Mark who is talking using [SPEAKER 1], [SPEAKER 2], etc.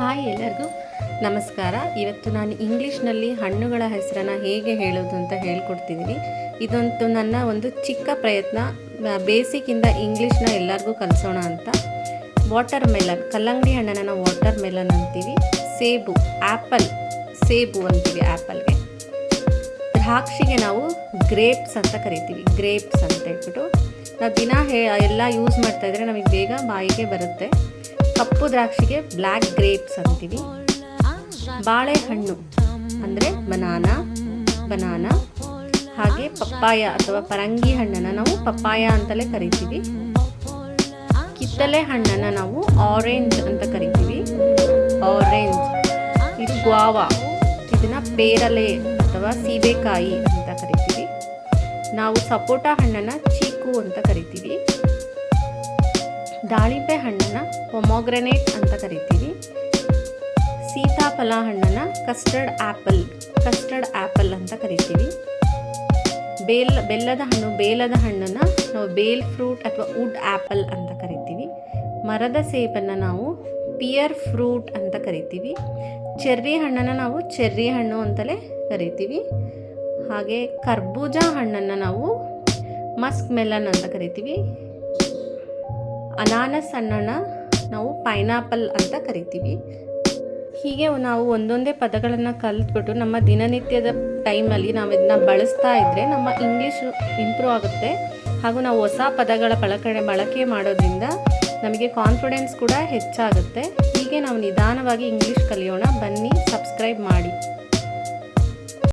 [SPEAKER 1] Hi ಎಲ್ಲರಿಗೂ ನಮಸ್ಕಾರ. ಇವತ್ತು ನಾನು ಇಂಗ್ಲೀಷ್ನಲ್ಲಿ ಹಣ್ಣುಗಳ ಹೆಸರನ್ನು ಹೇಗೆ ಹೇಳೋದು ಅಂತ ಹೇಳ್ಕೊಡ್ತಿದ್ದೀನಿ ಇದೊಂದು ನನ್ನ ಒಂದು ಚಿಕ್ಕ ಪ್ರಯತ್ನ. ಬೇಸಿಕಿಂದ ಇಂಗ್ಲೀಷ್ನ ಎಲ್ಲರಿಗೂ ಕಲಿಸೋಣ ಅಂತ. ವಾಟರ್ ಮೆಲನ್ ಕಲ್ಲಂಗಡಿ ಹಣ್ಣನ್ನು ನಾವು ವಾಟರ್ ಮೆಲನ್ ಅಂತೀವಿ. ಸೇಬು ಆ್ಯಪಲ್ ಸೇಬು ಅಂತೀವಿ ಆ್ಯಪಲ್ಗೆ ದ್ರಾಕ್ಷಿಗೆ ನಾವು ಗ್ರೇಪ್ಸ್ ಅಂತ ಕರಿತೀವಿ. ಗ್ರೇಪ್ಸ್ ಅಂತ ಹೇಳ್ಬಿಟ್ಟು. ನಾವು ದಿನ ಹೇ, ಎಲ್ಲ ಯೂಸ್ ಮಾಡ್ತಾಯಿದ್ರೆ ನಮಗೆ ಬೇಗ ಬಾಯಿಗೆ ಬರುತ್ತೆ. ಕಪ್ಪು ದ್ರಾಕ್ಷಿಗೆ ಬ್ಲ್ಯಾಕ್ ಗ್ರೇಪ್ಸ್ ಅಂತೀವಿ. ಬಾಳೆಹಣ್ಣು, ಅಂದರೆ ಬನಾನ ಬನಾನ, ಹಾಗೆ ಪಪ್ಪಾಯ ಅಥವಾ ಪರಂಗಿ ಹಣ್ಣನ್ನು ನಾವು ಪಪ್ಪಾಯ ಅಂತಲೇ ಕರಿತೀವಿ. ಕಿತ್ತಲೆ ಹಣ್ಣನ್ನು ನಾವು ಆರೆಂಜ್ ಅಂತ ಕರಿತೀವಿ. ಆರೆಂಜ್ ಇದು ಗ್ವಾವಾ ಇದನ್ನ ಪೇರಲೆ ಅಥವಾ ಸೀಬೆಕಾಯಿ ಅಂತ ಕರಿತೀವಿ. ನಾವು ಸಪೋಟ ಹಣ್ಣನ್ನು ಚೀಕು ಅಂತ ಕರಿತೀವಿ. ದಾಳಿಂಬೆ ಹಣ್ಣನ್ನು ಪೊಮೊಗ್ರನೇಟ್ ಅಂತ ಕರಿತೀವಿ. ಸೀತಾಫಲ ಹಣ್ಣನ್ನು ಕಸ್ಟರ್ಡ್ ಆ್ಯಪಲ್ ಕಸ್ಟರ್ಡ್ ಆ್ಯಪಲ್ ಅಂತ ಕರಿತೀವಿ. ಬೇಲ್, ಬೆಲ್ಲದ ಹಣ್ಣು, ಬೇಲದ ಹಣ್ಣನ್ನು ನಾವು ಬೇಲ್ ಫ್ರೂಟ್ ಅಥವಾ ವುಡ್ ಆ್ಯಪಲ್ ಅಂತ ಕರಿತೀವಿ. ಮರದ ಸೇಬನ್ನು ನಾವು ಪಿಯರ್ ಫ್ರೂಟ್ ಅಂತ ಕರಿತೀವಿ. ಚೆರ್ರಿ ಹಣ್ಣನ್ನು ನಾವು ಚೆರ್ರಿ ಹಣ್ಣು ಅಂತಲೇ ಕರಿತೀವಿ. ಹಾಗೆ ಕರ್ಬೂಜ ಹಣ್ಣನ್ನು ನಾವು ಮಸ್ಕ್ ಮೆಲನ್ ಅಂತ ಕರಿತೀವಿ. ಅನಾನಸ್ ಹಣ್ಣನ್ನು ನಾವು ಪೈನಾಪಲ್ ಅಂತ ಕರಿತೀವಿ. ಹೀಗೆ ನಾವು ಒಂದೊಂದೇ ಪದಗಳನ್ನು ಕಲಿತ್ಬಿಟ್ಟು ನಮ್ಮ ದಿನನಿತ್ಯದ ಟೈಮಲ್ಲಿ ನಾವು ಇದನ್ನ ಬಳಸ್ತಾ ಇದ್ದರೆ ನಮ್ಮ ಇಂಗ್ಲೀಷು ಇಂಪ್ರೂವ್ ಆಗುತ್ತೆ. ಹಾಗೂ ನಾವು ಹೊಸ ಪದಗಳ ಬಳಕೆ ಬಳಕೆ ಮಾಡೋದ್ರಿಂದ ನಮಗೆ ಕಾನ್ಫಿಡೆನ್ಸ್ ಕೂಡ ಹೆಚ್ಚಾಗುತ್ತೆ. ಹೀಗೆ ನಾವು ನಿಧಾನವಾಗಿ ಇಂಗ್ಲೀಷ್ ಕಲಿಯೋಣ. ಬನ್ನಿ ಸಬ್ಸ್ಕ್ರೈಬ್ ಮಾಡಿ.